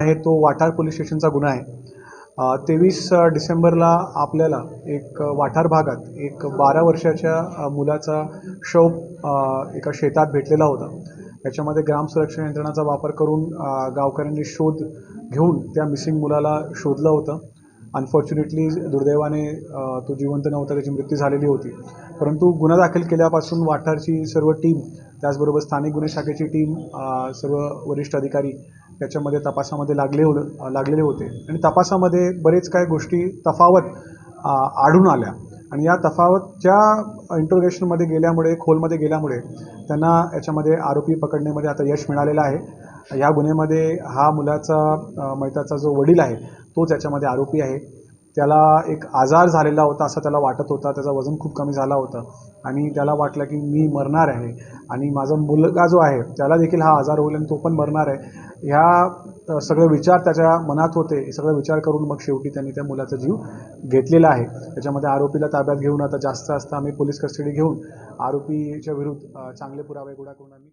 आहे तो वाठार पोलीस स्टेशनचा गुन्हा आहे. तेवीस डिसेंबरला आपल्याला एक वाठार भागात एक बारा वर्षाच्या मुलाचा शव एका शेतात भेटलेला होता. याच्यामध्ये ग्राम सुरक्षा यंत्रणाचा वापर करून गावकऱ्यांनी शोध घेऊन त्या मिसिंग मुलाला शोधलं होतं. अनफॉर्च्युनेटली दुर्दैवाने तो जिवंत नव्हता त्याची मृत्यू झालेली होती. परंतु गुन्हा दाखल केल्यापासून वाठारची सर्व टीम त्याचबरोबर स्थानिक गुन्हे शाखेची टीम सर्व वरिष्ठ अधिकारी त्याच्यामध्ये तपासामध्ये लागले हो लागलेले होते. आणि तपासामध्ये बरेच काही गोष्टी तफावत आढळून आल्या. आणि या तफावतच्या इंट्रोगेशनमध्ये गेल्यामुळे खोलमध्ये गेल्यामुळे त्यांना याच्यामध्ये आरोपी पकडण्यामध्ये आता यश मिळालेलं आहे. या गुन्ह्यामध्ये हा मुलाचा मैताचा जो वडील आहे तोच याच्यामध्ये आरोपी आहे. त्याला एक आजार झालेला होता असं त्याला वाटत होता. त्याचं वजन खूप कमी झाला होतं. आणि त्याला वाटलं की मी मरणार आहे. आणि माझा मुलगा जो आहे त्याला देखील हा आजार होईल आणि तो पण मरणार आहे. ह्या सगळे विचार त्याच्या मनात होते. सगळे विचार करून मग शेवटी त्यांनी त्या मुलाचा जीव घेतलेला आहे. त्याच्यामध्ये आरोपीला ताब्यात घेऊन आता जास्त जास्त आम्ही पोलीस कस्टडी घेऊन आरोपीच्या विरुद्ध चांगले पुरावे गोळा करून आम्ही